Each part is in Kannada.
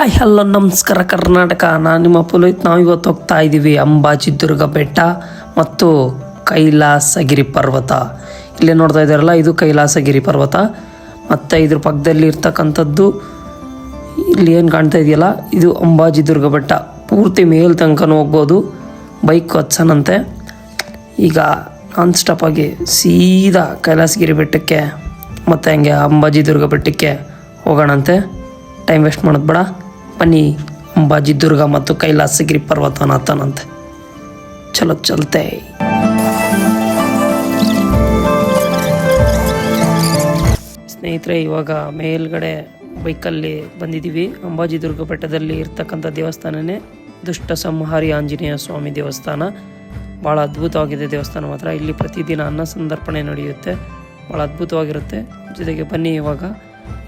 ಹಾಯ್, ಹಲೋ, ನಮಸ್ಕಾರ, ಕರ್ನಾಟಕ. ನಾನು ನಿಮ್ಮ ಪುಲೋಹಿತ್ ನಾವು ಇವತ್ತು ಹೋಗ್ತಾ ಇದ್ದೀವಿ ಅಂಬಾಜಿದುರ್ಗ ಬೆಟ್ಟ ಮತ್ತು ಕೈಲಾಸಗಿರಿ ಪರ್ವತ. ಇಲ್ಲೇ ನೋಡ್ತಾ ಇದ್ದಾರಲ್ಲ, ಇದು ಕೈಲಾಸಗಿರಿ ಪರ್ವತ. ಮತ್ತು ಇದ್ರ ಪಕ್ಕದಲ್ಲಿ ಇರ್ತಕ್ಕಂಥದ್ದು, ಇಲ್ಲಿ ಏನು ಕಾಣ್ತಾ ಇದೆಯಲ್ಲ, ಇದು ಅಂಬಾಜಿ ದುರ್ಗ ಬೆಟ್ಟ. ಪೂರ್ತಿ ಮೇಲ್ ತನಕನೂ ಹೋಗ್ಬೋದು. ಬೈಕ್ ಹಚ್ಚನಂತೆ ಈಗ ನಾನ್ ಸ್ಟಾಪ್ ಆಗಿ ಸೀದಾ ಕೈಲಾಸಗಿರಿ ಬೆಟ್ಟಕ್ಕೆ ಮತ್ತು ಹಂಗೆ ಅಂಬಾಜಿದುರ್ಗ ಬೆಟ್ಟಕ್ಕೆ ಹೋಗೋಣಂತೆ. ಟೈಮ್ ವೇಸ್ಟ್ ಮಾಡೋದು ಬೇಡ. ಬನ್ನಿ ಅಂಬಾಜಿದುರ್ಗ ಮತ್ತು ಕೈಲಾಸಗಿರಿ ಪರ್ವತನಾಥನಂತೆ ಚಲೋ ಚಲತೆ. ಸ್ನೇಹಿತರೆ, ಇವಾಗ ಮೇಲ್ಗಡೆ ಬೈಕಲ್ಲಿ ಬಂದಿದ್ದೀವಿ. ಅಂಬಾಜಿ ದುರ್ಗ ಬೆಟ್ಟದಲ್ಲಿ ಇರ್ತಕ್ಕಂಥ ದೇವಸ್ಥಾನನೇ ದುಷ್ಟ ಸಂಹಾರಿ ಆಂಜನೇಯ ಸ್ವಾಮಿ ದೇವಸ್ಥಾನ. ಭಾಳ ಅದ್ಭುತವಾಗಿದೆ ದೇವಸ್ಥಾನ ಮಾತ್ರ. ಇಲ್ಲಿ ಪ್ರತಿದಿನ ಅನ್ನ ಸಂದರ್ಪಣೆ ನಡೆಯುತ್ತೆ. ಭಾಳ ಅದ್ಭುತವಾಗಿರುತ್ತೆ. ಜೊತೆಗೆ ಬನ್ನಿ ಇವಾಗ.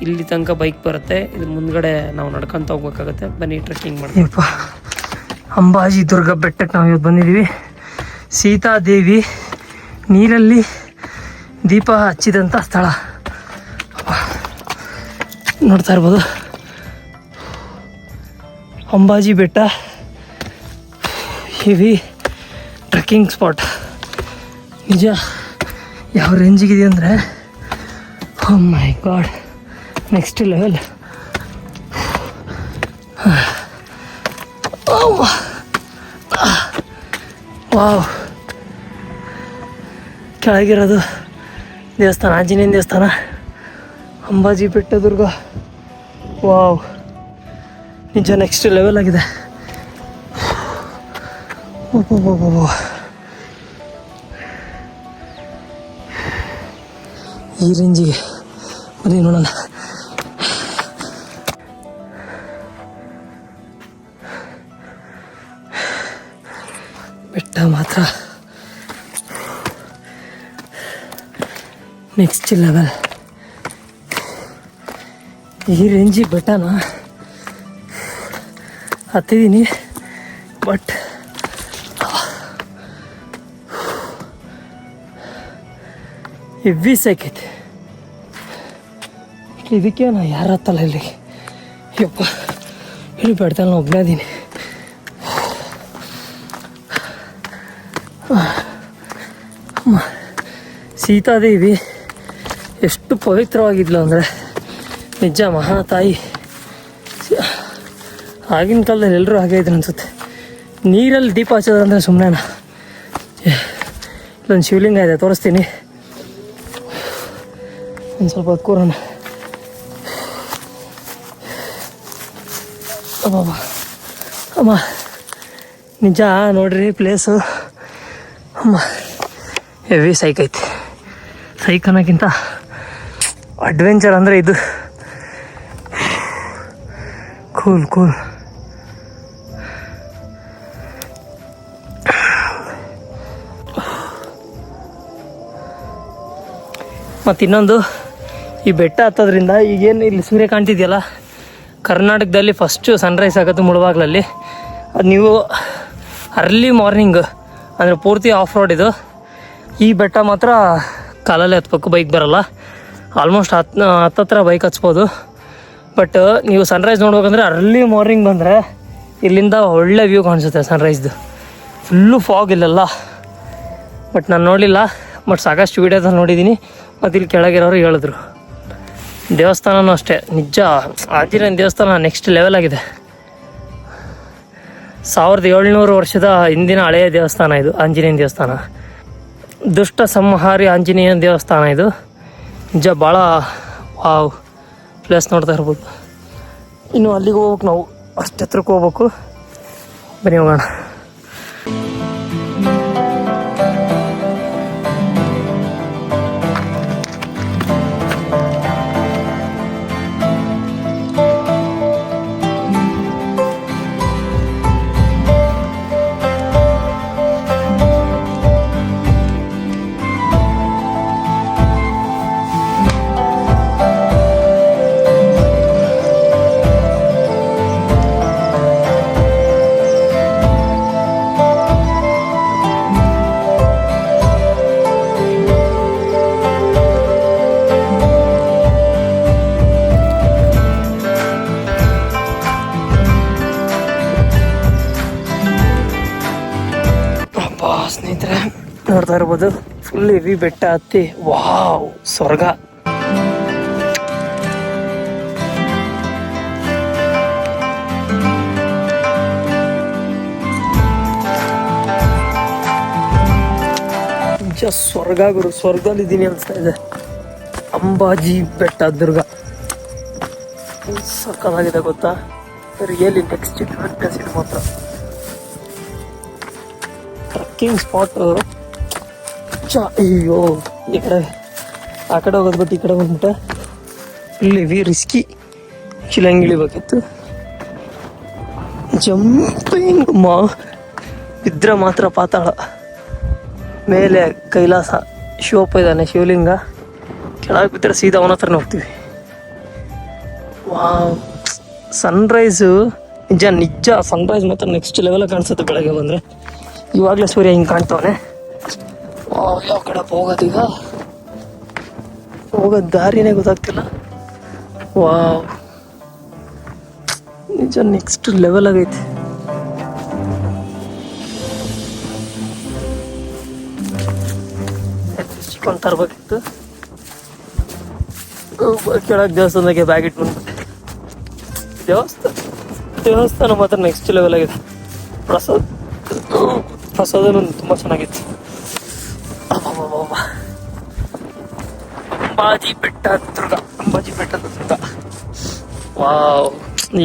ಇಲ್ಲಿ ತನಕ ಬೈಕ್ ಬರುತ್ತೆ. ಇದ್ರ ಮುಂದ್ಗಡೆ ನಾವು ನಡ್ಕೊಂತ ಹೋಗ್ಬೇಕಾಗತ್ತೆ. ಬನ್ನಿ ಟ್ರೆಕ್ಕಿಂಗ್ ಮಾಡಿ ಅಂಬಾಜಿ ದುರ್ಗ ಬೆಟ್ಟಕ್ಕೆ ನಾವು ಇವತ್ತು ಬಂದಿದ್ದೀವಿ. ಸೀತಾದೇವಿ ನೀರಲ್ಲಿ ದೀಪ ಹಚ್ಚಿದಂಥ ಸ್ಥಳ. ನೋಡ್ತಾ ಇರ್ಬೋದು. ಅಂಬಾಜಿ ಬೆಟ್ಟ ಹೆವಿ ಟ್ರೆಕ್ಕಿಂಗ್ ಸ್ಪಾಟ್ ನಿಜ, ಯಾವ ರೇಂಜಿಗಿದೆ ಅಂದರೆ my god next level wow ಕೆಳಗಿರೋದು ದೇವಸ್ಥಾನ, ಆಂಜನೇಯನ ದೇವಸ್ಥಾನ. ಅಂಬಾಜಿ ಬೆಟ್ಟ, ದುರ್ಗ. ವಾವ್ ನಿಜ ನೆಕ್ಸ್ಟ್ ಲೆವೆಲ್ ಆಗಿದೆ. ಈ ರೇಂಜಿಗೆ ಬರೀ ನೋಡೋಣ. ಬೆಟ್ಟ ಮಾತ್ರ. ನೆಕ್ಸ್ಟ್ ಲೆವೆಲ್ ಈ ರೇಂಜಿ ಬೆಟ್ಟನ ಹತ್ತಿದ್ದೀನಿ ಬಟ್ ಹೆವಿ ಸಾಕೈತೆ ಇದಕ್ಕೆ ನಾ ಯಾರು ಹತ್ತಲ್ಲ ಇಲ್ಲಿ? ಯಪ್ಪ, ಇಲ್ಲಿ ನಾನು ಒಬ್ಬನೇ ಅದೀನಿ. ಸೀತಾದೇವಿ ಎಷ್ಟು ಪವಿತ್ರವಾಗಿದ್ಲು ಅಂದರೆ ನಿಜ ಮಹಾತಾಯಿ ಆಗಿನ ಕಾಲದಲ್ಲಿ ಎಲ್ಲರೂ ಹಾಗೆ ಇದ್ರು ಅನ್ಸುತ್ತೆ. ನೀರಲ್ಲಿ ದೀಪ ಹಚ್ಚೋದಂದ್ರೆ ಸುಮ್ಮನೆ ಇಲ್ಲೊಂದು ಶಿವಲಿಂಗ ಇದೆ, ತೋರಿಸ್ತೀನಿ. ಒಂದು ಸ್ವಲ್ಪ ಕೂರೋಣ. ಅಮ್ಮ, ನಿಜ ನೋಡ್ರಿ ಪ್ಲೇಸು ಹೆವಿ ಸೈಕ್ ಐತಿ. ಸೈಕ್ ಅನ್ನೋಕ್ಕಿಂತ ಅಡ್ವೆಂಚರ್ ಅಂದರೆ ಇದು. ಕೂಲ್ ಕೂಲ್ ಮತ್ತು ಇನ್ನೊಂದು, ಈ ಬೆಟ್ಟ ಹತ್ತೋದ್ರಿಂದ ಈಗೇನು ಇಲ್ಲಿ ಸೂರ್ಯ ಕಾಣ್ತಿದೆಯಲ್ಲ, ಕರ್ನಾಟಕದಲ್ಲಿ ಫಸ್ಟು ಸನ್ರೈಸ್ ಆಗೋದು ಮುಳುವಾಗ್ಲಲ್ಲಿ. ಅದು ನೀವು ಅರ್ಲಿ ಮಾರ್ನಿಂಗ್ ಅಂದರೆ ಪೂರ್ತಿ ಆಫ್ ರೋಡ್ ಇದು. ಈ ಬೆಟ್ಟ ಮಾತ್ರ ಕಾಲಲ್ಲೇ ಹತ್ಬೇಕು ಬೈಕ್ ಬರಲ್ಲ. ಆಲ್ಮೋಸ್ಟ್ ಹತ್ ಹತ್ತತ್ರ ಬೈಕ್ ಹಚ್ಬೋದು ಬಟ್ ನೀವು ಸನ್ರೈಸ್ ನೋಡ್ಬೇಕಂದ್ರೆ ಅರ್ಲಿ ಮಾರ್ನಿಂಗ್ ಬಂದರೆ ಇಲ್ಲಿಂದ ಒಳ್ಳೆ ವ್ಯೂ ಕಾಣಿಸುತ್ತೆ ಸನ್ರೈಸ್ದು ಫುಲ್ಲು ಫಾಗ್ ಇಲ್ಲಲ್ಲ. ಬಟ್ ನಾನು ನೋಡಲಿಲ್ಲ ಬಟ್ ಸಾಕಷ್ಟು ವೀಡಿಯೋದಲ್ಲಿ ನೋಡಿದ್ದೀನಿ ಮತ್ತು ಇಲ್ಲಿ ಕೆಳಗಿರೋರು ಹೇಳಿದ್ರು. ದೇವಸ್ಥಾನವೂ ಅಷ್ಟೇ. ನಿಜ ಆಂಜನೇಯನ ದೇವಸ್ಥಾನ ನೆಕ್ಸ್ಟ್ ಲೆವೆಲ್ ಆಗಿದೆ. ಸಾವಿರದ ಏಳ್ನೂರು ವರ್ಷದ ಹಿಂದಿನ ಹಳೆಯ ದೇವಸ್ಥಾನ ಇದು, ಆಂಜನೇಯನ ದೇವಸ್ಥಾನ. ದುಷ್ಟ ಸಂಹಾರಿ ಆಂಜನೇಯನ ದೇವಸ್ಥಾನ ಇದು. ನಿಜ ಭಾಳ ವಾವ್. ಪ್ಲೇಸ್ ನೋಡ್ತಾ ಇರ್ಬೋದು. ಇನ್ನು ಅಲ್ಲಿಗೆ ಹೋಗ್ಬೇಕು ನಾವು. ಅಷ್ಟು ಹತ್ರಕ್ಕೆ ಹೋಗ್ಬೇಕು. ಬನ್ನಿ ಹೋಗೋಣ. ಹೆವಿ ಬೆಟ್ಟ ಹತ್ತಿ, ವಾವ್, ಸ್ವರ್ಗ. ಜಸ್ಟ್ ಸ್ವರ್ಗ ಗುರು, ಸ್ವರ್ಗದಲ್ಲಿ ಇದ್ದೀನಿ ಅನಿಸ್ತಾ ಇದೆ. ಅಂಬಾಜಿ ಬೆಟ್ಟ, ದುರ್ಗ. ಸಕ್ಕತ್ತಾಗಿದೆ ಗೊತ್ತಾ? ರಿಯಲಿ ನೆಕ್ಸ್ಟ್ ಮಾತ್ರ. ಟ್ರಕ್ಕಿಂಗ್ ಸ್ಪಾಟ್ ಚಾ ಅಯ್ಯೋ. ಈ ಕಡೆ ಆ ಕಡೆ ಹೋಗೋದು ಬಿಟ್ಟು ಈ ಕಡೆ ಬಂದ್ಬಿಟ್ಟೆ. ಇಲ್ಲಿ ವಿ ರಿಸ್ಕಿ ಹಂಗೆ ಇಳಿಬೇಕಿತ್ತು ಜಂಪಿಂಗ್ ಮಾ ಇದ್ರೆ ಮಾತ್ರ ಪಾತಾಳ. ಮೇಲೆ ಕೈಲಾಸ ಶಿವಪ್ಪ ಇದ್ದಾನೆ ಶಿವಲಿಂಗ. ಕೆಳಗೆ ಬಿದ್ದರೆ ಸೀದಾ ಅವನ ಹತ್ರನೇ ಹೋಗ್ತೀವಿ. ವಾವ್. ಸನ್ರೈಸು ನಿಜ ನಿಜ ಸನ್ರೈಸ್ ಮಾತ್ರ ನೆಕ್ಸ್ಟ್ ಲೆವೆಲ್ ಕಾಣಿಸುತ್ತೆ ಬೆಳಗ್ಗೆ ಬಂದರೆ. ಇವಾಗಲೇ ಸೂರ್ಯ ಹಿಂಗೆ ಕಾಣ್ತವನೆ. ಯಾವ ಕಡೆ ಹೋಗೋದೀಗ ಹೋಗೋದು ದಾರಿನೇ ಗೊತ್ತಾಗ್ತಿಲ್ಲ ವಾವ್ ನಿಜ ನೆಕ್ಸ್ಟ್ ಲೆವೆಲ್ ಆಗೈತೆ ಚಿಕನ್ ತರಬೇಕಿತ್ತು ಕೆಳಗೆ ದೇವಸ್ಥಾನದಾಗೆ ಬ್ಯಾಗ್ ಇಟ್ಬಿಟ್ಟು ದೇವಸ್ಥಾನ ದೇವಸ್ಥಾನ ಮಾತ್ರ ನೆಕ್ಸ್ಟ್ ಲೆವೆಲ್ ಆಗಿದೆ ಪ್ರಸಾದ ಪ್ರಸಾದನೂ ತುಂಬ ಚೆನ್ನಾಗಿತ್ತು ಅಂಬಾಜಿ ಬೆಟ್ಟ ದುರ್ಗ ಅಂಬಾಜಿ ಬೆಟ್ಟದ ದುರ್ಗ ವಾವ್,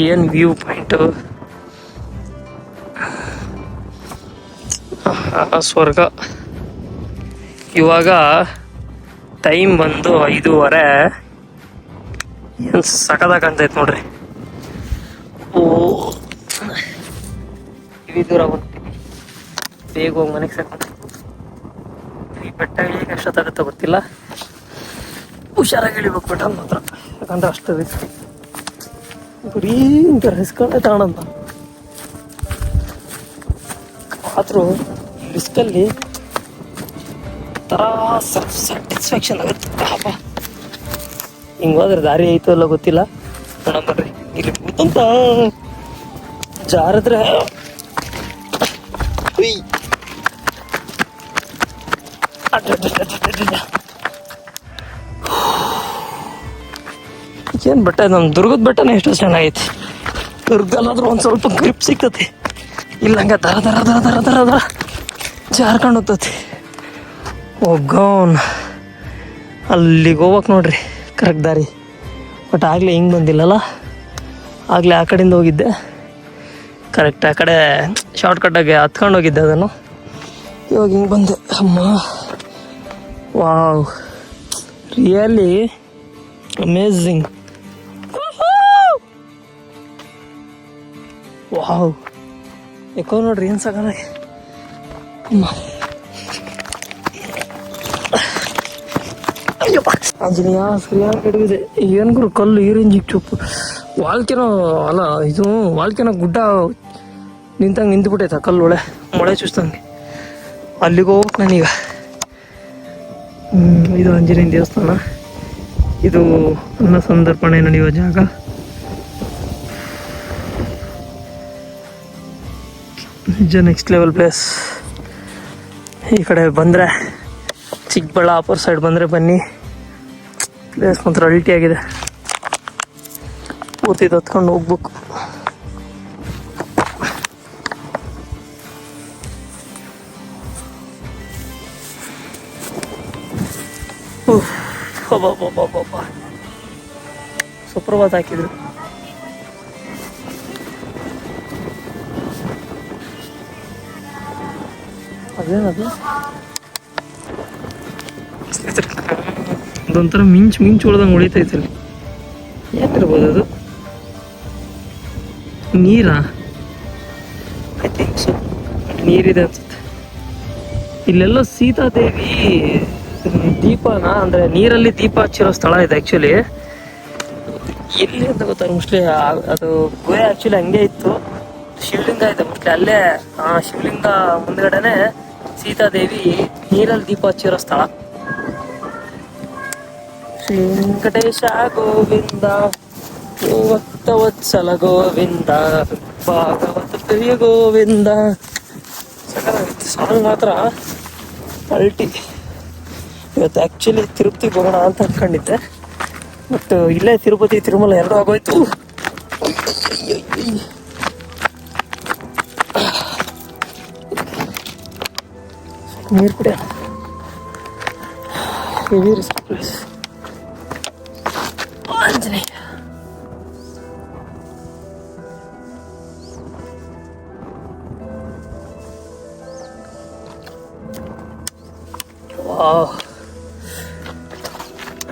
ಏನು ವ್ಯೂ ಪಾಯಿಂಟು ಸ್ವರ್ಗ. ಇವಾಗ ಟೈಮ್ ಬಂದು ಐದೂವರೆ. ಏನು ಸಕದಾಗ ಕಾಣ್ತೈತೆ ನೋಡ್ರಿ. ಓ. ಇವಿ ದೂರ ಬೇಗ ಹೋಗಿ ಮನೆಗೆ ಸಾಕು ಈ ಬೆಟ್ಟ ಎಷ್ಟೊತ್ತಾಗುತ್ತೋ ಗೊತ್ತಿಲ್ಲ. ಹುಷಾರಾಗಿ ಇಳಿಬೇಕು ಬೆಟ್ಟ ಮಾತ್ರ. ಯಾಕಂದ್ರೆ ಅಷ್ಟು ರಿಸ್ಕ್ ಬರೀ ಇಂಥ ರಿಸ್ಕಲ್ಲೇ ತಗೊಂಡಂತ ಆದರೂ ರಿಸ್ಕಲ್ಲಿ ಥರ ಸ್ಯಾಟಿಸ್ಫ್ಯಾಕ್ಷನ್ ಆಗುತ್ತೆ. ಪಾಪ. ಹಿಂಗೆ ಹೋದ್ರೆ ದಾರಿ ಐತೋ ಅಲ್ಲ ಗೊತ್ತಿಲ್ಲ. ನೋಡೋಣ ಬರ್ರಿ ಇಲ್ಲಿ ಕೂತಂತ ಜಾರದ್ರೆ ಉಯ್. ಏನ್ ಬೆಟ್ಟ ನಮ್ಮ ದುರ್ಗದ ಬೆಟ್ಟನೇ ಎಷ್ಟು ಚೆನ್ನಾಗೈತಿ. ದುರ್ಗದಲ್ಲಾದ್ರೂ ಒಂದು ಸ್ವಲ್ಪ ಗ್ರಿಪ್ ಸಿಗ್ತತಿ ಇಲ್ಲ ಹಂಗೆ ದರ ದರ ದರ ದರ ದರ ದರ ಜಾರ್ಕೊಂಡು ಹೋಗ್ತತಿ ಒಗ್ಗೋನ್ ಅಲ್ಲಿಗೆ ಹೋಗ್ಬೇಕು ನೋಡ್ರಿ ಕರೆಕ್ಟ್ ದಾರಿ. ಬಟ್ ಆಗಲೇ ಹಿಂಗೆ ಬಂದಿಲ್ಲಲ್ಲ? ಆಗಲೇ ಆ ಕಡೆಯಿಂದ ಹೋಗಿದ್ದೆ. ಕರೆಕ್ಟ್ ಆ ಕಡೆ ಶಾರ್ಟ್ ಆಗಿ ಹತ್ಕೊಂಡು ಹೋಗಿದ್ದೆ ಅದನ್ನು. ಇವಾಗ ಹಿಂಗೆ ಬಂದೆ. ಅಮ್ಮ. ವಾವ್. Really amazing wow. ಯಾಕೋ ನೋಡ್ರಿ, ಏನು ಅಯ್ಯಪ್ಪ ಆಂಜನೇಯ ಸರಿಯಾಗಿ ಹಿಡಿದಿದೆ ಏನು ಗುರು, ಕಲ್ಲು ಈ ರೇಂಜಿಗೆ ಚುಪ್ಪು. ವಾಲ್ಕೆನೋ, ಅಲ್ಲ, ಇದು ವಾಲ್ಕೆನೋ ಗುಡ್ಡ ನಿಂತಂಗೆ ನಿಂತ್ಬಿಟ್ಟೈತೆ, ಕಲ್ಲು ಒಳೆ ಮೊಳೆ ಚುಸ್ತಂಗೆ ಅಲ್ಲಿಗೆ ಹೋಗ್ಬೇಕು ನಾನೀಗ ಇದು ಆಂಜನೇಯನ ದೇವಸ್ಥಾನ. ಇದು ಅನ್ನ ಸಂದರ್ಪಣೆ ನಡೆಯುವ ಜಾಗ. ನಿಜ ನೆಕ್ಸ್ಟ್ ಲೆವೆಲ್ ಪ್ಲೇಸ್ ಈ ಕಡೆ ಬಂದರೆ ಚಿಕ್ಕಬಳ್ಳಾಪುರ ಸೈಡ್ ಬಂದರೆ ಬನ್ನಿ. ಪ್ಲೇಸ್ ಮಾತ್ರ ಅಲ್ಟಿ ಆಗಿದೆ. ಪೂರ್ತಿ ಹೊತ್ಕೊಂಡು ಹೋಗ್ಬೇಕು. ಸುಪ್ರಭಾತ್ ಹಾಕಿದ್ರು. ಅದೇನದು? ಅದೊಂಥರ ಮಿಂಚು ಮಿಂಚು ಹೊಡೆದಂಗೆ ಹೊಡಿತೈತೆ ಅಲ್ಲಿ. ಏನಿರ್ಬೋದು ಅದು? ನೀರಾ? ಐ ಥಿಂಕ್ ಸೊ ನೀರಿದೆ ಅನ್ಸುತ್ತೆ. ಇಲ್ಲೆಲ್ಲೋ ಸೀತಾದೇವಿ ದೀಪನ ಅಂದ್ರೆ ನೀರಲ್ಲಿ ದೀಪ ಹಚ್ಚಿರೋ ಸ್ಥಳ ಇದೆ ಆಕ್ಚುಲಿ ಎಲ್ಲಿ ಅಂತ ಗೊತ್ತಾಗ ಮೋಸ್ಟ್ಲಿ ಅದು ಗುಹೆ ಆಕ್ಚುಲಿ ಹಂಗೆ ಇತ್ತು. ಶಿವಲಿಂಗ ಇದೆ ಮೋಸ್ಟ್ಲಿ ಅಲ್ಲೇ ಆ ಶಿವಲಿಂಗ ಮುಂದ್ಗಡೆನೆ ಸೀತಾದೇವಿ ನೀರಲ್ಲಿ ದೀಪ ಹಚ್ಚಿರೋ ಸ್ಥಳ. ಶ್ರೀ ವೆಂಕಟೇಶ ಗೋವಿಂದ ಭಕ್ತ ವತ್ಸಲ ಗೋವಿಂದ, ಭಾಗವತ ಪ್ರಿಯ ಗೋವಿಂದ. ಸಾಂಗ್ ಮಾತ್ರ ಅಲ್ಟಿ ಇವತ್ತು ಆ್ಯಕ್ಚುಲಿ ತಿರುಪತಿ ಹೋಗೋಣ ಅಂತ ಅಂದ್ಕೊಂಡಿದ್ದೆ ಬಟ್ ಇಲ್ಲೇ ತಿರುಪತಿ, ತಿರುಮಲ ಎರಡು ಆಗೋಯ್ತು. ನೀರು ಕುಡಿಯ ಹೆವಿ ರಿಸ್ಕ್ ಪ್ಲೇಸ್ ಆಂಜನೇಯ.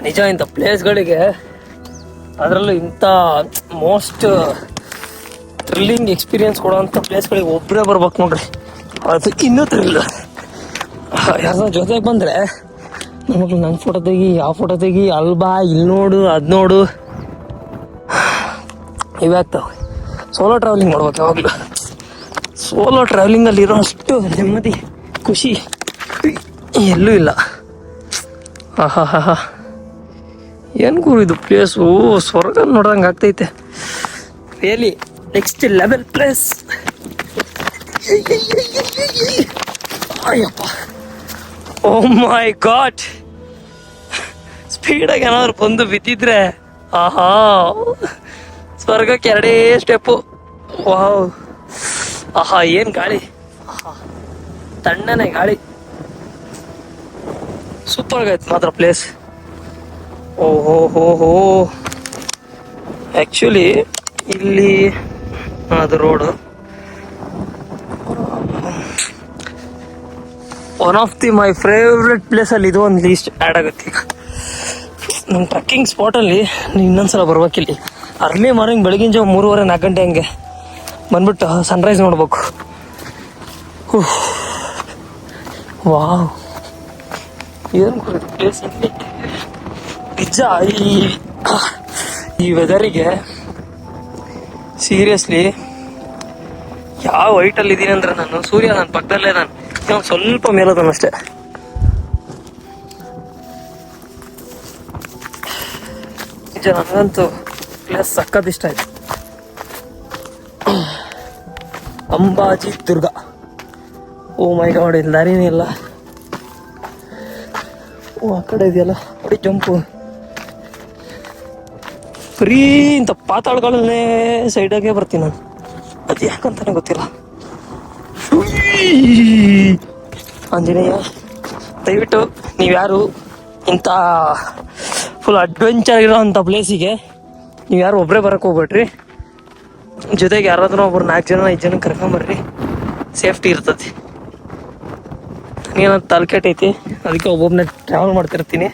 ನಿಜ ಇಂಥ ಪ್ಲೇಸ್ಗಳಿಗೆ ಅದರಲ್ಲೂ ಇಂಥ ಮೋಸ್ಟ್ ಥ್ರಿಲ್ಲಿಂಗ್ ಎಕ್ಸ್ಪೀರಿಯನ್ಸ್ ಕೊಡೋಂಥ ಪ್ಲೇಸ್ಗಳಿಗೆ ಒಬ್ಬರೇ ಬರ್ಬೇಕು ನೋಡ್ರಿ. ಅದು ಇನ್ನೂ ಥ್ರಿಲ್. ಯಾರ ಜೊತೆಗೆ ಬಂದರೆ? ನಮಗೆ ನನ್ನ ಫೋಟೋ ತೆಗಿ ಯಾವ ಫೋಟೋ ತೆಗಿ ಅಲ್ಲಿ ಬಾ ಇಲ್ಲಿ ನೋಡು, ಅದು ನೋಡು. ಇವಾಗ್ತಾವೆ ಸೋಲೋ ಟ್ರಾವೆಲಿಂಗ್ ಮಾಡ್ಬೇಕು ಯಾವಾಗಲೂ. ಸೋಲೋ ಟ್ರಾವೆಲಿಂಗಲ್ಲಿ ಇರೋ ಅಷ್ಟು ನೆಮ್ಮದಿ, ಖುಷಿ ಎಲ್ಲೂ ಇಲ್ಲ. ಆಹಾ ಏನು ಗುರು ಇದು ಪ್ಲೇಸು ಸ್ವರ್ಗ ನೋಡ್ದಂಗೆ ಆಗ್ತೈತೆ. Really next level place Ayyappa oh my god ಸ್ಪೀಡಾಗಿ ಏನಾದ್ರು ಬಂದು ಬಿದ್ದಿದ್ರೆ, ಆಹಾ. ಸ್ವರ್ಗಕ್ಕೆ ಎರಡೇ ಸ್ಟೆಪ್ಪು ವಾವ್ ಆಹಾ, ಏನು ಗಾಳಿ. ಆಹಾ, ತಣ್ಣನೆ ಗಾಳಿ. ಸೂಪರ್ ಆಗೈತೆ ಮಾತ್ರ ಪ್ಲೇಸ್ ಓಹೋ ಹೋ ಹೋ ಆ್ಯಕ್ಚುಲಿ ಇಲ್ಲಿ, ಅದು road one of the my favourite ಪ್ಲೇಸಲ್ಲಿ ಇದು ಒಂದು ಲೀಸ್ಟ್ ಆ್ಯಡ್ ಆಗುತ್ತೆ. ನನ್ನ ಟ್ರಕ್ಕಿಂಗ್ ಸ್ಪಾಟಲ್ಲಿ ಇನ್ನೊಂದ್ಸಲ ಬರ್ಬೇಕಿಲ್ಲಿ ಅರ್ಲಿ ಮಾರ್ನಿಂಗ್ ಬೆಳಗಿನ ಜಾವ ಮೂರುವರೆ ನಾಲ್ಕು ಗಂಟೆ ಹಂಗೆ. ಬಂದ್ಬಿಟ್ಟು ಸನ್ರೈಸ್ ನೋಡ್ಬೇಕು. ವಾವ್. ಏನು ಪ್ಲೇಸ್ ನಿಜ, ಈ ಈ ವೆದರಿಗೆ ಸೀರಿಯಸ್ಲಿ ಯಾವ ವೈಟಲ್ಲಿ ಇದ್ದೀನಿ ಅಂದ್ರೆ ನಾನು ಸೂರ್ಯ ನನ್ನ ಪಕ್ಕದಲ್ಲೇ ನಾನು. ಇನ್ನೊಂದು ಸ್ವಲ್ಪ ಮೇಲದನು ಅಷ್ಟೇ. ನಿಜ ನನಗಂತೂ ಪ್ಲೇಸ್ ಸಕ್ಕದ್ ಇಷ್ಟ ಆಯ್ತು. ಅಂಬಾಜಿ ದುರ್ಗ. ಓ ಮೈ ಗಾಡ್, ಇಲ್ಲಿ ದಾರಿನೇ ಇಲ್ಲ. ಓ, ಆ ಕಡೆ ಇದೆಯಲ್ಲ? ನೋಡಿ ಜಂಪು. ಫ್ರೀ ಇಂಥ ಪಾತಾಳಗಳನ್ನೇ ಸೈಡಾಗೆ ಬರ್ತೀನಿ ನಾನು. ಅದು ಯಾಕಂತಾನೆ ಗೊತ್ತಿಲ್ಲ. ಆಂಜನೇಯ, ದಯವಿಟ್ಟು ನೀವ್ಯಾರು ಇಂಥ ಫುಲ್ ಅಡ್ವೆಂಚರ್ ಇರೋವಂಥ ಪ್ಲೇಸಿಗೆ ನೀವು ಯಾರು ಒಬ್ಬರೇ ಬರಕ್ಕೆ ಹೋಗ್ಬೇಡ್ರಿ. ಜೊತೆಗೆ ಯಾರಾದ್ರೂ ಒಬ್ರು ನಾಲ್ಕು ಜನ, ಐದು ಜನ ಕರ್ಕೊಂಬರ್ರಿ. ಸೇಫ್ಟಿ ಇರ್ತತಿ ನನಗೇನೋ ತಲೆಕೆಟ್ ಐತಿ, ಅದಕ್ಕೆ ಒಬ್ಬೊಬ್ಬನೇ ಟ್ರಾವೆಲ್ ಮಾಡ್ತಿರ್ತೀನಿ.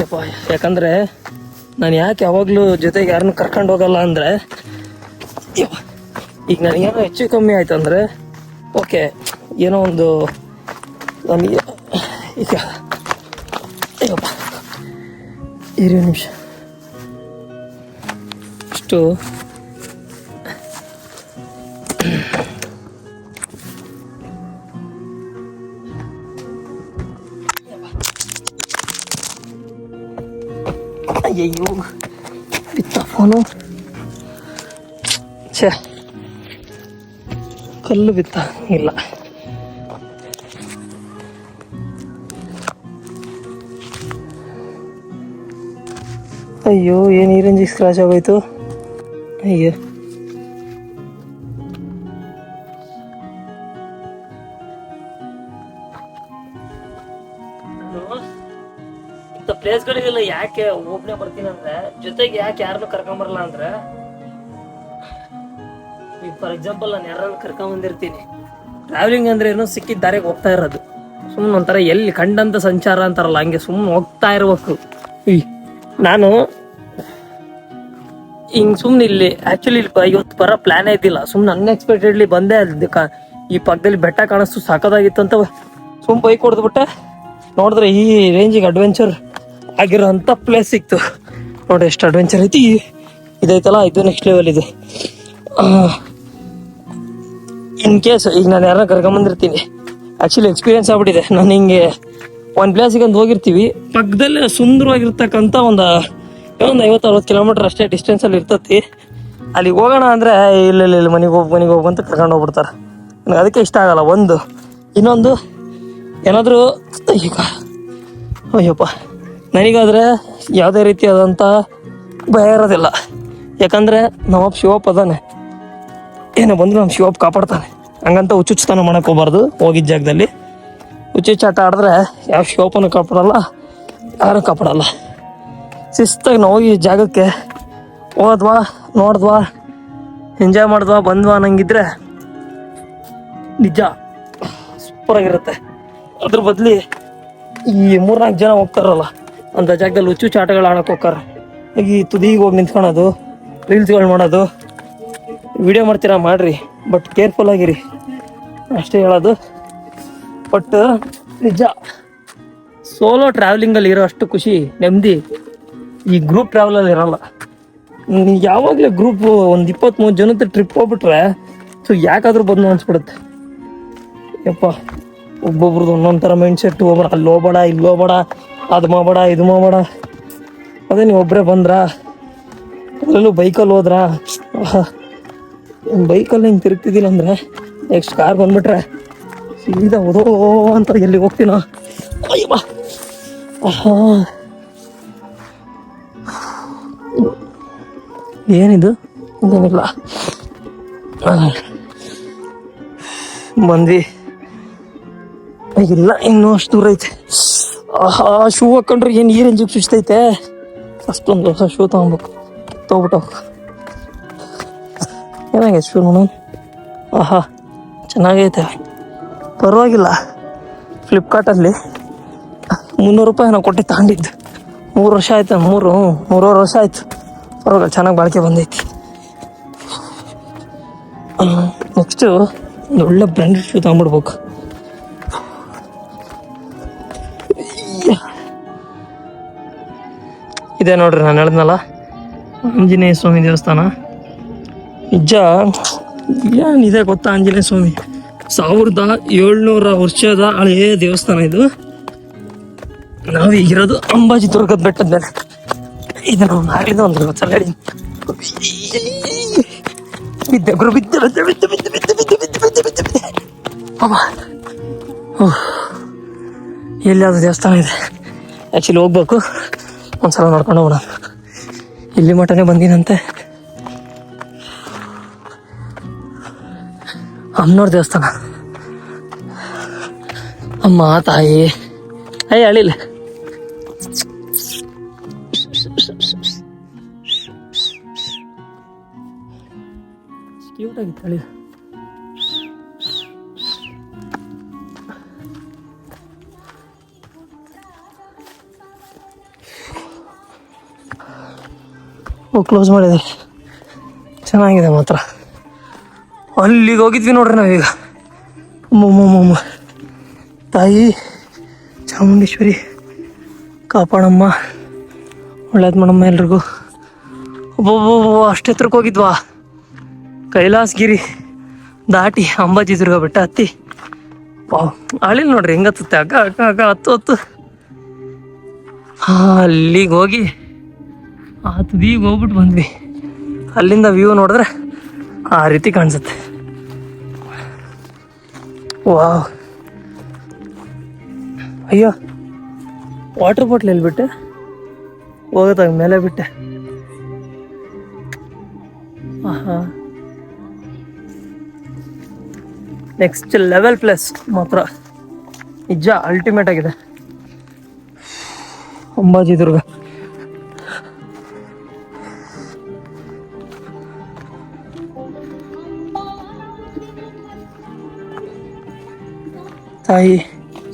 ಯಪ್ಪ, ಯಾಕಂದ್ರೆ ನಾನು ಯಾಕೆ ಯಾವಾಗಲೂ ಜೊತೆಗೆ ಯಾರನ್ನು ಕರ್ಕೊಂಡು ಹೋಗಲ್ಲ ಅಂದರೆ ಈಗ ನನಗೇನೋ ಹೆಚ್ಚು ಕಮ್ಮಿ ಆಯ್ತು ಅಂದರೆ ಓಕೆ ಏನೋ ಒಂದು ನನಗೆ ಈಗ ಅಯ್ಯಪ್ಪ ಇರು ನಿಮಿಷ ಇಷ್ಟು ಅಯ್ಯಯ್ಯೋ ಬಿತ್ತ ಫೋನು ಛೇ. ಕಲ್ಲು ಬಿತ್ತ. ಇಲ್ಲ. ಅಯ್ಯೋ, ಏನು ಈ ರೇಂಜಿಗೆ ಸ್ಕ್ರಾಚ್ ಆಗೋಯ್ತು? ಅಯ್ಯೋ. ಇಂಥ ಪ್ಲೇಸ್ಗಳಿಗೆಲ್ಲ ಯಾಕೆ ಒಬ್ಬನೇ ಬರ್ತೀನಿ ಅಂದ್ರೆ ಜೊತೆಗೆ ಯಾಕೆ ಯಾರನ್ನು ಕರ್ಕೊಂಬರಲ್ಲ ಅಂದ್ರೆ ಫಾರ್ ಎಕ್ಸಾಂಪಲ್ ನಾನು ಯಾರನ್ನ ಕರ್ಕೊಂಡ್ ಬಂದಿರ್ತೀನಿ. ಟ್ರಾವೆಲಿಂಗ್ ಅಂದ್ರೆ ಏನೋ ಸಿಕ್ಕಿದ ದಾರಿಗೆ ಹೋಗ್ತಾ ಇರೋದು. ಸುಮ್ಮನೆ ಒಂಥರ ಎಲ್ಲಿ ಕಂಡಂತ ಸಂಚಾರ ಅಂತಾರಲ್ಲ ಹಂಗೆ ಸುಮ್ಮನೆ ಹೋಗ್ತಾ ಇರ್ಬೇಕು. ನಾನು ಹಿಂಗ್ ಸುಮ್ನೆ ಇಲ್ಲಿ ಆಕ್ಚುಲಿ ಇವತ್ತು ಬರೋ ಪ್ಲಾನ್ ಇದ್ದಿಲ್ಲ. ಸುಮ್ಮನೆ ಅನ್ಎಕ್ಸ್ಪೆಕ್ಟೆಡ್ಲಿ ಬಂದೆ ಅಲ್ಲಿ ಈ ಪಕ್ಕದಲ್ಲಿ ಬೆಟ್ಟ ಕಾಣಿಸ್ತು ಸಾಕೋದಾಗಿತ್ತು ಅಂತ ಸುಮ್ ಬೈಕ್ ಹೊಡೆದ್ಬಿಟ್ಟೆ. ನೋಡಿದ್ರೆ ಈ ರೇಂಜಿಗೆ ಅಡ್ವೆಂಚರ್ ಆಗಿರೋ ಅಂತ ಪ್ಲೇಸ್ ಸಿಕ್ತು. ನೋಡಿ ಎಷ್ಟು ಅಡ್ವೆಂಚರ್ ಐತಿ. ಇದೈತಲ್ಲ ಇದು ನೆಕ್ಸ್ಟ್ ಲೆವೆಲ್ ಇದೆ. ಇನ್ ಕೇಸ್ ಈಗ ನಾನು ಯಾರನ್ನ ಕರ್ಕೊಂಬಂದಿರ್ತೀನಿ. ಆ್ಯಕ್ಚುಲಿ ಎಕ್ಸ್ಪೀರಿಯನ್ಸ್ ಆಗ್ಬಿಟ್ಟಿದೆ. ನಾನು ಹಿಂಗೆ ಒಂದು ಪ್ಲೇಸಿಗೆ ಒಂದು ಹೋಗಿರ್ತೀವಿ. ಪಕ್ಕದಲ್ಲೇ ಸುಂದರವಾಗಿರ್ತಕ್ಕಂಥ ಒಂದು ಒಂದು ಐವತ್ತು ಅರವತ್ತು ಕಿಲೋಮೀಟರ್ ಅಷ್ಟೇ ಡಿಸ್ಟೆನ್ಸಲ್ಲಿ ಇರ್ತತಿ. ಅಲ್ಲಿಗೆ ಹೋಗೋಣ ಅಂದರೆ ಇಲ್ಲ ಇಲ್ಲ ಇಲ್ಲ, ಮನೆಗೆ ಹೋಗಿ, ಮನೆಗೆ ಹೋಗು ಅಂತ ಕರ್ಕೊಂಡು ಹೋಗ್ಬಿಡ್ತಾರೆ. ನನಗೆ ಅದಕ್ಕೆ ಇಷ್ಟ ಆಗಲ್ಲ. ಒಂದು. ಇನ್ನೊಂದು, ಏನಾದರೂ, ಈಗ, ಅಯ್ಯಪ್ಪ. ನನಗಾದ್ರೆ ಯಾವುದೇ ರೀತಿಯಾದಂಥ ಭಯ ಇರೋದಿಲ್ಲ. ಯಾಕಂದರೆ ನಮ್ಮಪ್ಪ ಶಿವಪ್ಪ ಅದಾನೆ. ಏನೋ ಬಂದರೂ ನಮ್ಮ ಶಿವಪ್ಪ ಕಾಪಾಡ್ತಾನೆ. ಹಂಗಂತ ಹುಚ್ಚುಚ್ಚುತನ ಮಾಡಕ್ಕೆ ಹೋಗ್ಬಾರ್ದು. ಹೋಗಿದ್ದ ಜಾಗದಲ್ಲಿ ಹುಚ್ಚುಚ್ಚಾಟ ಆಡಿದ್ರೆ ಯಾವ ಶಿವಪ್ಪನ ಕಾಪಾಡಲ್ಲ, ಯಾರು ಕಾಪಾಡಲ್ಲ. ಶಿಸ್ತಾಗಿ ನಾವು ಹೋಗಿ ಜಾಗಕ್ಕೆ ಹೋದ್ವಾ, ನೋಡಿದ್ವಾ ಎಂಜಾಯ್ ಮಾಡಿದ್ವಾ, ಬಂದ್ವಾ ಅನ್ನಂಗಿದ್ರೆ ನಿಜ ಸೂಪರಾಗಿರುತ್ತೆ. ಅದ್ರ ಬದಲಿ ಈ ಮೂರ್ನಾಲ್ಕು ಜನ ಹೋಗ್ತಾರಲ್ಲ, ಅಂತ ಜಾಗದಲ್ಲಿ ಹುಚ್ಚು ಚಾಟಗಳು ಆಡಕ್ಕೆ ಹೋಗ್ತಾರ. ಈ ತುದಿಗೆ ಹೋಗಿ ನಿಂತ್ಕೊಳೋದು ರೀಲ್ಸ್ಗಳು ಮಾಡೋದು ವಿಡಿಯೋ ಮಾಡ್ತೀರಾ? ಮಾಡ್ರಿ. ಬಟ್ ಕೇರ್ಫುಲ್ ಆಗಿರಿ. ಅಷ್ಟೇ ಹೇಳೋದು. ಬಟ್ ನಿಜ ಸೋಲೋ ಟ್ರಾವೆಲಿಂಗಲ್ಲಿ ಇರೋ ಅಷ್ಟು ಖುಷಿ, ನೆಮ್ಮದಿ. ಈ ಗ್ರೂಪ್ ಟ್ರಾವೆಲಲ್ಲಿ ಇರಲ್ಲ. ಯಾವಾಗಲೇ ಗ್ರೂಪ್ ಒಂದು ಇಪ್ಪತ್ತ್ಮೂರು ಜನದ ಟ್ರಿಪ್ ಹೋಗ್ಬಿಟ್ರೆ ಸೊ ಯಾಕಾದರೂ ಬಂದು ಅನ್ಸ್ಬಿಡುತ್ತೆ. ಯಪ್ಪ, ಒಬ್ಬೊಬ್ರದ್ದು ಒಂದೊಂದು ಥರ ಮೈಂಡ್ ಸೆಟ್ ಒಬ್ಬರು ಅಲ್ಲಿ ಹೋಗ್ಬೇಡ, ಇಲ್ಲಿ ಹೋಗ್ಬೇಡ, ಅದು ಮಾಡಬೇಡ, ಇದು ಮಾಡಬೇಡ. ಅದೇ ನೀವು ಒಬ್ಬರೇ ಬಂದ್ರಾ? ಅದರಲ್ಲೂ ಬೈಕಲ್ಲಿ ಹೋದ್ರಾ? ಬೈಕಲ್ಲಿ ಹಿಂಗೆ ತಿರುಗ್ತಿದ್ದಿಲ್ಲ ಅಂದರೆ ನೆಕ್ಸ್ಟ್ ಕಾರ್ ಬಂದ್ಬಿಟ್ರೆ ಸೀದಾ ಓದೋ ಅಂತ ಎಲ್ಲಿ ಹೋಗ್ತೀನೋ? ಆಹಾ. ಏನಿದು? ಏನಿಲ್ಲ. ಬಂದ್ವಿ. ಇಲ್ಲ, ಇನ್ನೂ ಅಷ್ಟು ದೂರ ಐತೆ. ಆಹಾ ಶೂ ಹಾಕೊಂಡ್ರೆ ಏನು ಈ ರೇಂಜಿಗೆ ಚುಚ್ತೈತೆ ಅಷ್ಟೊಂದು ಹೊಸ ಶೂ ತೊಗೊಬೇಕು ತೊಗೊಬಿಟ್ಟು ಶೂ ನೋಡು ಆಹಾ, ಚೆನ್ನಾಗೈತೆ. ಪರವಾಗಿಲ್ಲ. ಫ್ಲಿಪ್ಕಾರ್ಟಲ್ಲಿ ಮುನ್ನೂರು ರೂಪಾಯಿ ನಾವು ಕೊಟ್ಟು ತಗೊಂಡಿದ್ದು. ಮೂರು ವರ್ಷ ಆಯ್ತು, ಮೂರು, ಮೂರುವರೆ ವರ್ಷ ಆಯಿತು. ಪರವಾಗಿಲ್ಲ, ಚೆನ್ನಾಗಿ ಬಾಳಿಕೆ ಬಂದೈತಿ. ನೆಕ್ಸ್ಟು ಒಂದು ಒಳ್ಳೆ ಬ್ರ್ಯಾಂಡೆಡ್ ಶೂ ತಗೊಂಡ್ಬಿಡ್ಬೇಕು. ಇದೆ ನೋಡ್ರಿ, ನಾನು ಹೇಳಿದ್ನಲ್ಲ, ಆಂಜನೇಯ ಸ್ವಾಮಿ ದೇವಸ್ಥಾನ. ನಿಜ? ಏನಿದೆ ಗೊತ್ತಾ ಆಂಜನೇಯ ಸ್ವಾಮಿ? ಸಾವಿರದ ಏಳ್ನೂರ ವರ್ಷದ ಹಳೆಯ ದೇವಸ್ಥಾನ ಇದು. ನಾವು ಈಗಿರೋದು ಅಂಬಾಜಿ ದುರ್ಗದ ಬೆಟ್ಟದ ಮೇಲೆ. ಇದು ನಾವು ನಾಳಿದ ಒಂದು ಹೇಳಿ ಬಿದ್ದೆ ಗುರು, ಬಿದ್ದೆ ಬಿದ್ದೆ ಬಿದ್ದೆ ಬಿದ್ದೆ ಬಿದ್ದೆ ಬಿದ್ದೆ ಬಿದ್ದೆ ಬಿದ್ದೆ ಬಿದ್ದೆ ಬಿದ್ದೆ. ಅಮ್ಮ. ಓಹ್. ಎಲ್ಲಿಯಾದ್ರೂ ದೇವಸ್ಥಾನ ಇದೆ. ಆ್ಯಕ್ಚುಲಿ ಹೋಗ್ಬೇಕು. ಒಂದ್ಸಲ ನೋಡ್ಕೊಂಡು ಹೋಗೋಣ. ಇಲ್ಲಿ ಮಠನೇ ಬಂದಿನಂತೆ. ಅಮ್ಮನವ್ರ ದೇವಸ್ಥಾನ. ಅಮ್ಮ ತಾಯಿ. ಅಯ್ಯ ಅಳಿಲ್ಲ ಕ್ಯೂಟ್ ಅಳಿ ಓ ಕ್ಲೋಸ್ ಮಾಡಿದೆ. ಚೆನ್ನಾಗಿದೆ ಮಾತ್ರ. ಅಲ್ಲಿಗೆ ಹೋಗಿದ್ವಿ ನೋಡ್ರಿ ನಾವೀಗ. ಮೊಮ್ಮ ತಾಯಿ, ಚಾಮುಂಡೇಶ್ವರಿ, ಕಾಪಾಡಮ್ಮ. ಒಳ್ಳೇದು ಮಾಡಮ್ಮ ಎಲ್ರಿಗೂ. ಒಬ್ಬೊಬ್ಬ ಅಷ್ಟು ಎತ್ತರಕ್ಕೆ ಹೋಗಿದ್ವಾ? ಕೈಲಾಸಗಿರಿ, ದಾಟಿ ಅಂಬಾಜಿ ದುರ್ಗ ಬೆಟ್ಟ ಹತ್ತಿ ವಾವ್, ಅಳಿಲ್ ನೋಡ್ರಿ ಹೆಂಗತ್ತತ್ತೆ. ಅಕ್ಕ ಅಕ್ಕ ಅಕ್ಕ ಹತ್ತು ಹತ್ತು. ಅಲ್ಲಿಗೆ ಹೋಗಿ ಆ ತುದಿಗೆ ಹೋಗ್ಬಿಟ್ಟು ಬಂದ್ವಿ. ಅಲ್ಲಿಂದ ವ್ಯೂ ನೋಡಿದ್ರೆ ಆ ರೀತಿ ಕಾಣಿಸುತ್ತೆ. ವಾವ್. ಅಯ್ಯೋ ವಾಟರ್ ಬಾಟ್ಲ್ ಎಲ್ಲಿ ಬಿಟ್ಟೆ? ಹೋಗೋದಾಗ ಮೇಲೆ ಬಿಟ್ಟೆ. ಆಹಾ. ನೆಕ್ಸ್ಟ್ ಲೆವೆಲ್ ಪ್ಲಸ್ ಮಾತ್ರ. ನಿಜ ಅಲ್ಟಿಮೇಟ್ ಆಗಿದೆ. ಅಂಬಾಜಿ ದುರ್ಗ. ತಾಯಿ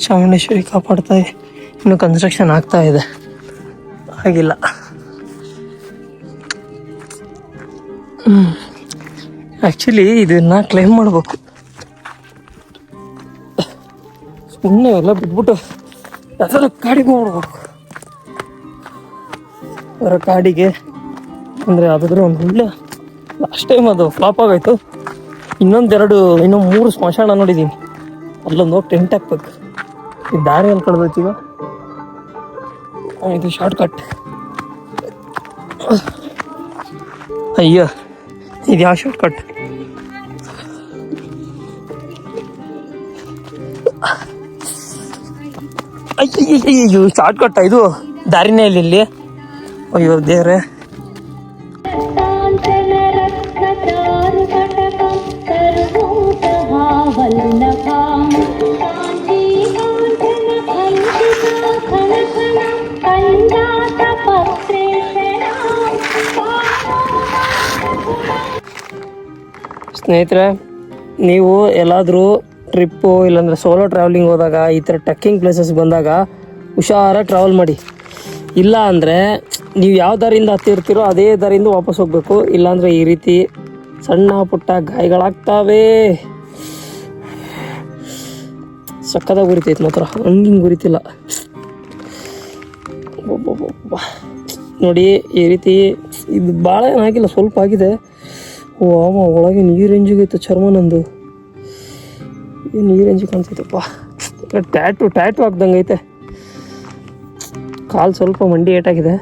ಚಾಮುಂಡೇಶ್ವರಿ ಕಾಪಾಡ್ತಾ ಇದೆ. ಇನ್ನು ಕನ್ಸ್ಟ್ರಕ್ಷನ್ ಆಗ್ತಾ ಇದೆ. ಆಗಿಲ್ಲ. ಆ್ಯಕ್ಚುಲಿ ಇದನ್ನ ಕ್ಲೈಮ್ ಮಾಡಬೇಕು. ಸುಮ್ಮನೆ ಎಲ್ಲ ಬಿಟ್ಬಿಟ್ಟು ಅದರ ಕಾಡಿಗೆ ಹೋಗ್ಬೇಕು ಅದರ ಕಾಡಿಗೆ ಅಂದರೆ ಯಾವುದಾದ್ರೂ ಒಂದು ಒಳ್ಳೆ ಲಾಸ್ಟ್ ಟೈಮ್ ಅದು ಫ್ಲಾಪ್ ಆಗೋಯ್ತು. ಇನ್ನೊಂದೆರಡು, ಇನ್ನೊಂದು ಮೂರು ಸ್ಮಶಾನ ನೋಡಿದ್ದೀನಿ ಅಲ್ಲೊಂದು ಹೋಗಿ ಟೆಂಟ್ ಹಾಕ್ಬೇಕು. ಈ ದಾರಿ ಎಲ್ಲಿ ಕಳ್ದೈತಿ ಈಗ? ಇದು ಶಾರ್ಟ್ ಕಟ್ ಅಯ್ಯೋ ಇದು ಯಾವ ಶಾರ್ಟ್ ಕಟ್ ಅಯ್ಯೋ ಶಾರ್ಟ್ ಕಟ್ ಇದು? ದಾರಿನೇ ಇಲ್ಲಿ ಇಲ್ಲಿ. ಅಯ್ಯೋ ದೇವ್ರೆ. ಸ್ನೇಹಿತರೆ, ನೀವು ಎಲ್ಲಾದರೂ ಟ್ರಿಪ್ಪು ಇಲ್ಲಾಂದರೆ ಸೋಲೋ ಟ್ರಾವೆಲಿಂಗ್ ಹೋದಾಗ, ಈ ಥರ ಟಕ್ಕಿಂಗ್ ಪ್ಲೇಸಸ್ ಬಂದಾಗ ಹುಷಾರ ಟ್ರಾವೆಲ್ ಮಾಡಿ. ಇಲ್ಲ ಅಂದರೆ ನೀವು ಯಾವ ದಾರಿಯಿಂದ ಹತ್ತಿರ್ತೀರೋ ಅದೇ ದಾರಿಯಿಂದ ವಾಪಸ್ ಹೋಗಬೇಕು. ಇಲ್ಲಾಂದರೆ ಈ ರೀತಿ ಸಣ್ಣ ಪುಟ್ಟ ಗಾಯಗಳಾಗ್ತಾವೆ. ಸಕ್ಕದಾಗ ಉರಿತೈತೆ ಮಾತ್ರ. ಹಂಗೆ ಗುರಿತಿಲ್ಲ ಉರಿತಿಲ್ಲ. ನೋಡಿ, ಈ ರೀತಿ ಇದು ಭಾಳ ಏನಾಗಿಲ್ಲ ಸ್ವಲ್ಪ ಆಗಿದೆ. ಓ, ಆಮ, ಒಳಗೆ ನೀರು ಎಂಜಿಗೈತೆ ಚರ್ಮ ನಂದು. ನೀರು ಎಂಜಿ ಕಾಣ್ತೈತಪ್ಪ ಟ್ಯಾಟು ಟ್ಯಾಟು ಹಾಕ್ದಂಗೆ ಐತೆ. ಕಾಲು ಸ್ವಲ್ಪ ಮಂಡಿ ಏಟಾಗಿದೆ.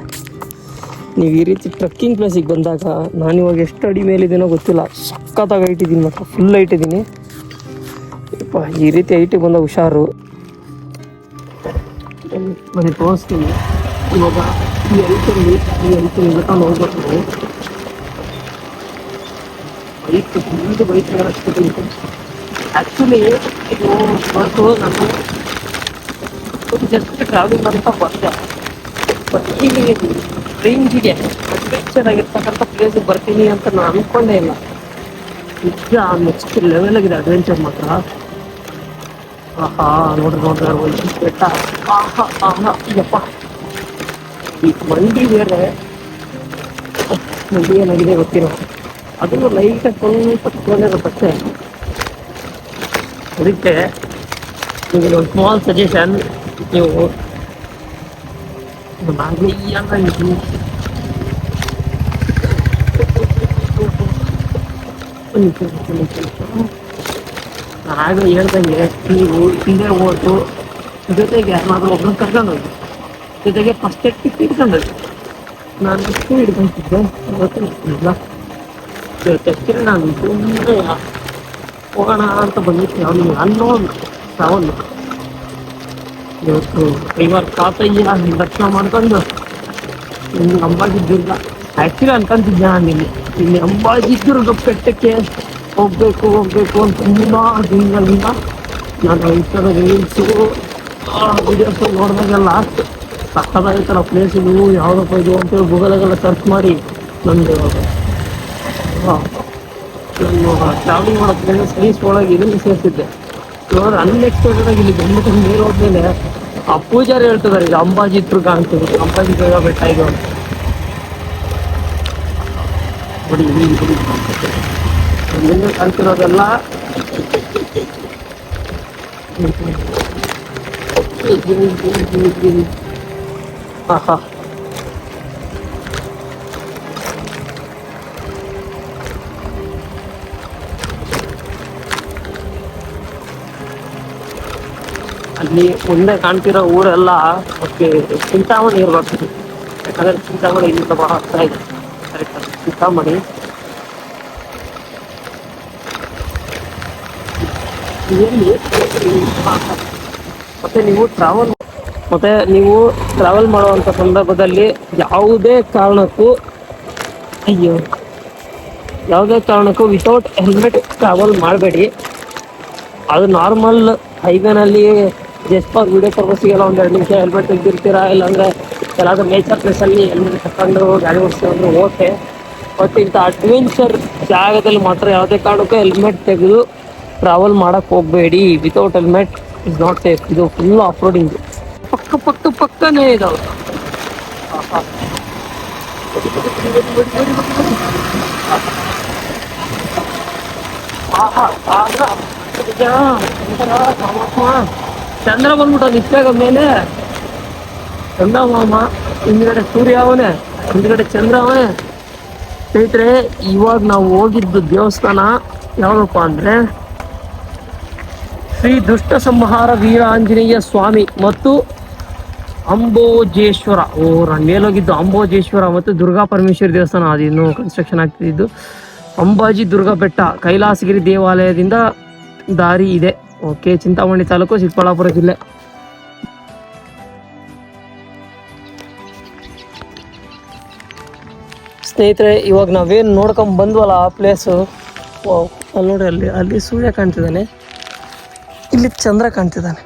ನೀವು ಈ ರೀತಿ ಟ್ರಕ್ಕಿಂಗ್ ಪ್ಲೇಸಿಗೆ ಬಂದಾಗ ನಾನು ಇವಾಗ ಎಷ್ಟು ಅಡಿ ಮೇಲಿದ್ದೀನೋ ಗೊತ್ತಿಲ್ಲ. ಸಖತ್ತಾಗಿ ಇಟ್ಟಿದ್ದೀನಿ ಮಾತ್ರ ಫುಲ್ ಯಪ್ಪ, ಈ ರೀತಿ ಐಟಿಗೆ ಬಂದಾಗ ಹುಷಾರು. ಮನೆ ತೋರಿಸ್ತೀನಿ. ಇವಾಗ ಈ ಇಳ್ಕೊಂಡು ಹೋಗ್ಬೇಕು. ಬೈಕ್ ಫುಲ್ ಬೈಕ್ ಆ್ಯಕ್ಚುಲಿ ಇದು. ಇವತ್ತು ನಾನು ಜಸ್ಟ್ ಟ್ರಾವೆಲಿಂಗ್ ಅಂತ ಬಂದೆ. ಬಟ್ ಇಲ್ಲಿ ರೇಂಜಿಗೆ ಅಡ್ವೆಂಚರ್ ಆಗಿರ್ತಕ್ಕಂಥ ಪ್ಲೇಸಿಗೆ ಬರ್ತೀನಿ ಅಂತ ನಾನು ಅನ್ಕೊಂಡೇ ಇಲ್ಲ. ನಿಜ ನೆಕ್ಸ್ಟ್ ಲೆವೆಲ್ ಆಗಿದೆ ಅಡ್ವೆಂಚರ್ ಮಾತ್ರ. ಆಹಾ ನೋಡ್ರಿ ನೋಡ್ರಿ ಒಂದು ಬೆಟ್ಟ. ಆಹಾ ಆಹಾ, ಯಪ್ಪ. ಈ ಮಂಡಿ ಬೇರೆ. ಮಂಡಿ ಏನಾಗಿದೆ ಗೊತ್ತಿರೋ ಅದು ಲೈಟಾಗಿ ಸ್ವಲ್ಪ ತಗೊಂಡಿರುತ್ತೆ ಅದಕ್ಕೆ ನಿಮಗೆ ಒಂದು ಸ್ಮಾಲ್ ಸಜೆಷನ್ ನೀವು ನಾನು ಈ ಅಂತ ಇದು ಒಂದು ನಿಮಿಷ, ಒಂದು ನಿಮಿಷ, ಒಂದು ನಿಮಿಷ. ಆಗ ಹೇಳ್ದಂಗೆ ನೀವು ಹಿಂದೆ ಹೋಗ್ತು ಜೊತೆಗೆ ಯಾರನ್ನಾದ್ರೂ ಒಬ್ಬರನ್ನ ಕರ್ಕೊಂಡು ಹೋಗಿ ಜೊತೆಗೆ ಫಸ್ಟ್ ಏಡ್ ಕಿಟ್ ಇಟ್ಕೊಂಡು ಹೋಗಿ ನಾನು ಎಷ್ಟು ಹಿಡ್ಕೊಂತಿದ್ದೆ ಗೊತ್ತಿಲ್ಲ ಟೆಸ್ಟಿನ ನಾನು ಸುಮ್ಮನೆ ಹೋಗೋಣ ಅಂತ ಬಂದಿದ್ದೆ. ಅವನಿಗೆ ಅನ್ನೋನ್ ಸಾವನ್ನ ಇವತ್ತು ಐವಾರು ತಾತಯ್ಯ ದರ್ಶನ ಮಾಡ್ಕೊಂಡು ಇನ್ನು ಅಂಬಾಜಿ ದುರ್ಗ ಆ್ಯಕ್ಚುಲಿ ಅನ್ಕೊಂತಿದ್ದೆ ನಾನು ಇಲ್ಲಿ ಇಲ್ಲಿ ಅಂಬಾಜಿ ದುರ್ಗ ಬೆಟ್ಟಕ್ಕೆ ಹೋಗ್ಬೇಕು ಹೋಗ್ಬೇಕು ಅಂತ ತುಂಬ ದಿನಗಳಿಂದ ನಾನು ಈ ಥರ ರೀಲ್ಸು ವಿಡಿಯೋಸ್ ನೋಡಿದಾಗೆಲ್ಲ ಸಕ್ಕದಾಗಿತ್ತಲ್ಲ ಪ್ಲೇಸ್ ಇದು, ಯಾವುದಪ್ಪ ಇದು ಅಂತೇಳಿ ಗೂಗಲಾಗೆಲ್ಲ ಸರ್ಚ್ ಮಾಡಿ ನಂದು ಟ್ರಾವೆಲಿಂಗ್ ಮಾಡೋ ಪ್ಲೇಸ್ ಸೈನ್ಸ್ ಒಳಗೆ ಇದನ್ನು ಸೇರಿಸಿದ್ದೆ ಇವಾಗ ಅನ್ಎಕ್ಸ್ಪೆಕ್ಟೆಡ್ ಆಗಿ ಇಲ್ಲಿ ಬಂದ್ಬಿಟ್ಟು ನೀರು ಹೋದ್ಮೇಲೆ ಆ ಪೂಜಾರಿ ಹೇಳ್ತಿದ್ದಾರೆ ಇದು ಅಂಬಾಜಿ ದುರ್ಗ ಅಂತಿದ್ರು ಅಂಬಾಜಿ ದುರ್ಗ ಬೆಟ್ಟ ಇದು ಅಂತ. ನೋಡಿ ಇಲ್ಲಿ ಕಾಣ್ತಿರೋದೆಲ್ಲ ಹಾಂ ಕಾಣ್ತಿರೋದೆಲ್ಲ ಅಲ್ಲಿ ಮುಂದೆ ಕಾಣ್ತಿರೋ ಊರೆಲ್ಲ ಅದಕ್ಕೆ ಚಿಂತಾಮಣಿ ಇರ್ಬೇಕು. ಯಾಕಂದ್ರೆ ಚಿಂತಾಮಣಿ ಇಲ್ಲಿಂದ ಬಹಳ ಹತ್ರ ಇದೆ. ಕರೆಕ್ಟ್ ಚಿಂತಾಮಣಿ. ಮತ್ತೆ ನೀವು ಟ್ರಾವೆಲ್ ಮತ್ತೆ ನೀವು ಟ್ರಾವೆಲ್ ಮಾಡುವಂಥ ಸಂದರ್ಭದಲ್ಲಿ ಯಾವುದೇ ಕಾರಣಕ್ಕೂ ಅಯ್ಯೋ, ಯಾವುದೇ ಕಾರಣಕ್ಕೂ ವಿತೌಟ್ ಹೆಲ್ಮೆಟ್ ಟ್ರಾವೆಲ್ ಮಾಡಬೇಡಿ. ಅದು ನಾರ್ಮಲ್ ಹೈವೇನಲ್ಲಿ ಜಸ್ಟ್ ಫಾರ್ ವಿಡಿಯೋ ಪರ್ಪಸ್ಗೆಲ್ಲ ಒಂದು ಎರಡು ನಿಮಿಷ ಹೆಲ್ಮೆಟ್ ತೆಗೆದಿರ್ತೀರಾ ಇಲ್ಲಾಂದ್ರೆ ಎಲ್ಲಾದ್ರೂ ನೇಚರ್ ಪ್ಲೇಸಲ್ಲಿ ಹೆಲ್ಮೆಟ್ ತಗೊಂಡು ಗಾಡಿ ಓಡಿಸ್ತೀವಂದ್ರೆ ಓಕೆ. ಬಟ್ ಇಂಥ ಅಡ್ವೆಂಚರ್ ಜಾಗದಲ್ಲಿ ಮಾತ್ರ ಯಾವುದೇ ಕಾರಣಕ್ಕೂ ಹೆಲ್ಮೆಟ್ ತೆಗೆದು ಟ್ರಾವೆಲ್ ಮಾಡೋಕ್ಕೆ ಹೋಗಬೇಡಿ. Without helmet is not safe ಇದು ಫುಲ್ ಆಫ್ ರೋಡಿಂಗ್ ಪಕ್ಕ ಪಕ್ಕ ಪಕ್ಕನೇ ಇದಾವೆ ಆಹಾ. ಆಹಾ, ಚಂದ್ರ ಬಂದ್ಬಿಟ್ಟು ನಿತ್ಯಾಗ ಮೇಲೆ ಚಂದ್ರ ಮಾಮ ಹಿಂದ್ಗಡೆ ಸೂರ್ಯ ಅವನೇ, ಹಿಂದ್ಗಡೆ ಚಂದ್ರ ಅವನೇ. ಸ್ನೇಹಿತರೆ, ಇವಾಗ ನಾವು ಹೋಗಿದ್ದು ದೇವಸ್ಥಾನ ಯಾವ್ದಪ್ಪ ಅಂದ್ರೆ ಶ್ರೀ ದುಷ್ಟ ಸಂಹಾರ ವೀರ ಆಂಜನೇಯ ಸ್ವಾಮಿ ಮತ್ತು ಅಂಬೋಜೇಶ್ವರ. ಓ ನಾನು ಮೇಲೋಗಿದ್ದು ಅಂಬೋಜೇಶ್ವರ ಮತ್ತು ದುರ್ಗಾ ಪರಮೇಶ್ವರಿ ದೇವಸ್ಥಾನ. ಅದು ಇನ್ನೂ ಕನ್ಸ್ಟ್ರಕ್ಷನ್ ಆಗ್ತಿದ್ದು. ಅಂಬಾಜಿ ದುರ್ಗಾ ಬೆಟ್ಟ ಕೈಲಾಸಗಿರಿ ದೇವಾಲಯದಿಂದ ದಾರಿ ಇದೆ. ಓಕೆ, ಚಿಂತಾಮಣಿ ತಾಲೂಕು ಚಿಕ್ಕಬಳ್ಳಾಪುರ ಜಿಲ್ಲೆ. ಸ್ನೇಹಿತರೆ, ಇವಾಗ ನಾವೇನು ನೋಡ್ಕೊಂಡು ಬಂದ್ವಲ್ಲ ಆ ಪ್ಲೇಸು ಅಲ್ಲಿ ನೋಡಿ ಅಲ್ಲಿ ಅಲ್ಲಿ ಸೂರ್ಯ ಕಾಣ್ತಿದ್ದಾನೆ. ಇಲ್ಲಿ ಚಂದ್ರ ಕಾಣ್ತಿದ್ದಾನೆ.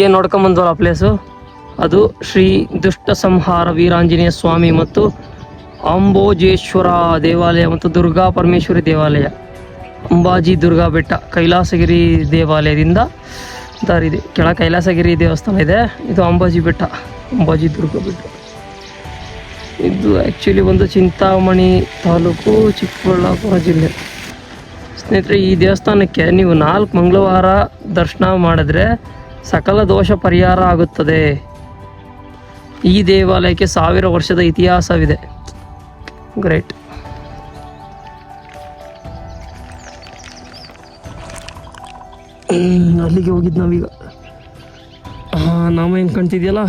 ಏನು ನೋಡ್ಕೊಂಬಂದ್ವಲ್ಲ ಆ ಪ್ಲೇಸು ಅದು ಶ್ರೀ ದುಷ್ಟ ಸಂಹಾರ ವೀರಾಂಜನೇಯ ಸ್ವಾಮಿ ಮತ್ತು ಅಂಬೋಜೇಶ್ವರ ದೇವಾಲಯ ಮತ್ತು ದುರ್ಗಾ ಪರಮೇಶ್ವರಿ ದೇವಾಲಯ, ಅಂಬಾಜಿ ದುರ್ಗಾ ಬೆಟ್ಟ, ಕೈಲಾಸಗಿರಿ ದೇವಾಲಯದಿಂದ ದಾರಿದೆ. ಕೆಳ ಕೈಲಾಸಗಿರಿ ದೇವಸ್ಥಾನ ಇದೆ. ಇದು ಅಂಬಾಜಿ ಬೆಟ್ಟ, ಅಂಬಾಜಿ ದುರ್ಗಾ ಬೆಟ್ಟ. ಇದು ಆ್ಯಕ್ಚುಲಿ ಒಂದು ಚಿಂತಾಮಣಿ ತಾಲೂಕು, ಚಿಕ್ಕಬಳ್ಳಾಪುರ ಜಿಲ್ಲೆ. ಸ್ನೇಹಿತರೆ, ಈ ದೇವಸ್ಥಾನಕ್ಕೆ ನೀವು ನಾಲ್ಕು ಮಂಗಳವಾರ ದರ್ಶನ ಮಾಡಿದ್ರೆ ಸಕಲ ದೋಷ ಪರಿಹಾರ ಆಗುತ್ತದೆ. ಈ ದೇವಾಲಯಕ್ಕೆ ಸಾವಿರ ವರ್ಷದ ಇತಿಹಾಸವಿದೆ. ಗ್ರೇಟ್ ಅಲ್ಲಿಗೆ ಹೋಗಿದ್ದು ನಾವೀಗ. ನಾಮ ಹೆಂಗೆ ಕಾಣ್ತಿದ್ಯಲ್ಲ?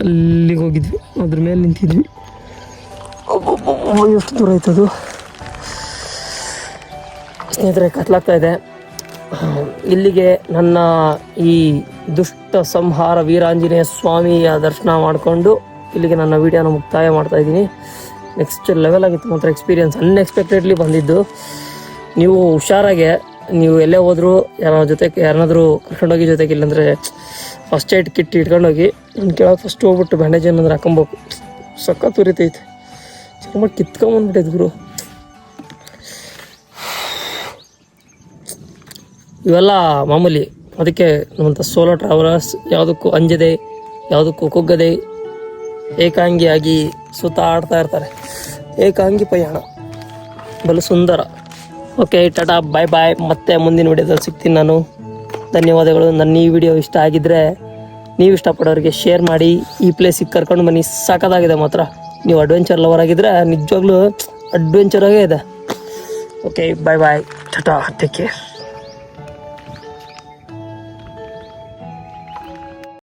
ಅಲ್ಲಿಗೆ ಹೋಗಿದ್ವಿ. ಅದ್ರ ಮೇಲೆ ನಿಂತಿದ್ವಿ. ಎಷ್ಟು ದೂರ ಆಯ್ತದು ಸ್ನೇಹಿತರೆ, ಕತ್ಲಾಗ್ತಾ ಇದೆ. ಇಲ್ಲಿಗೆ ನನ್ನ ಈ ದುಷ್ಟ ಸಂಹಾರ ವೀರಾಂಜನೇಯ ಸ್ವಾಮಿಯ ದರ್ಶನ ಮಾಡಿಕೊಂಡು ಇಲ್ಲಿಗೆ ನನ್ನ ವಿಡಿಯೋನ ಮುಕ್ತಾಯ ಮಾಡ್ತಾ ಇದ್ದೀನಿ. ನೆಕ್ಸ್ಟ್ ಲೆವೆಲ್ ಆಗಿತ್ತು ಮಾತ್ರ ಎಕ್ಸ್ಪೀರಿಯನ್ಸ್ ಅನ್ಎಕ್ಸ್ಪೆಕ್ಟೆಡ್ಲಿ ಬಂದಿದ್ದು. ನೀವು ಹುಷಾರಾಗೆ, ನೀವು ಎಲ್ಲೇ ಹೋದರೂ ಯಾರ ಜೊತೆ ಯಾರಾದರೂ ಕರ್ಕೊಂಡೋಗಿ ಜೊತೆಗೆ ಇಲ್ಲಾಂದರೆ ಫಸ್ಟ್ ಏಡ್ ಕಿಟ್ ಇಟ್ಕೊಂಡೋಗಿ ನನ್ನ ಕೆಳಗೆ ಫಸ್ಟ್ ಹೋಗ್ಬಿಟ್ಟು ಬ್ಯಾಂಡೇಜ್ ಏನಂದ್ರೆ ಹಾಕೊಬೇಕು ಸಖತ್ ಉರಿತೈತೆ ಚರ್ಮ ಕಿತ್ಕೊಂಬಂದ್ಬಿಟ್ಟೈತೆ ಗುರು. ಇವೆಲ್ಲ ಮಾಮೂಲಿ ಅದಕ್ಕೆ ನಮ್ಮಂಥ ಸೋಲೋ ಟ್ರಾವೆಲರ್ಸ್ ಯಾವುದಕ್ಕೂ ಅಂಜದೆ, ಯಾವುದಕ್ಕೂ ಕುಗ್ಗದೆ ಏಕಾಂಗಿಯಾಗಿ ಸುತ್ತಾಡ್ತಾ ಇರ್ತಾರೆ. ಏಕಾಂಗಿ ಪಯಣ. ಬಲು ಸುಂದರ. ಓಕೆ, ಟಾಟಾ, ಬಾಯ್ ಬಾಯ್. ಮತ್ತೆ ಮುಂದಿನ ವಿಡಿಯೋದಲ್ಲಿ ಸಿಗ್ತೀನಿ ನಾನು. ಧನ್ಯವಾದಗಳು. ನನ್ನ ಈ ವಿಡಿಯೋ ಇಷ್ಟ ಆಗಿದ್ರೆ ನೀವು ಇಷ್ಟಪಡೋರಿಗೆ ಶೇರ್ ಮಾಡಿ. ಈ ಪ್ಲೇಸಿಗೆ ಕರ್ಕೊಂಡು ಬನ್ನಿ. ಸಾಕದಾಗಿದೆ ಮಾತ್ರ. ನೀವು ಅಡ್ವೆಂಚರ್ ಲವರ್ ಆಗಿದ್ರೆ ನಿಜವಾಗ್ಲೂ ಅಡ್ವೆಂಚರಾಗೇ ಇದೆ. Okay, bye bye. Tata take care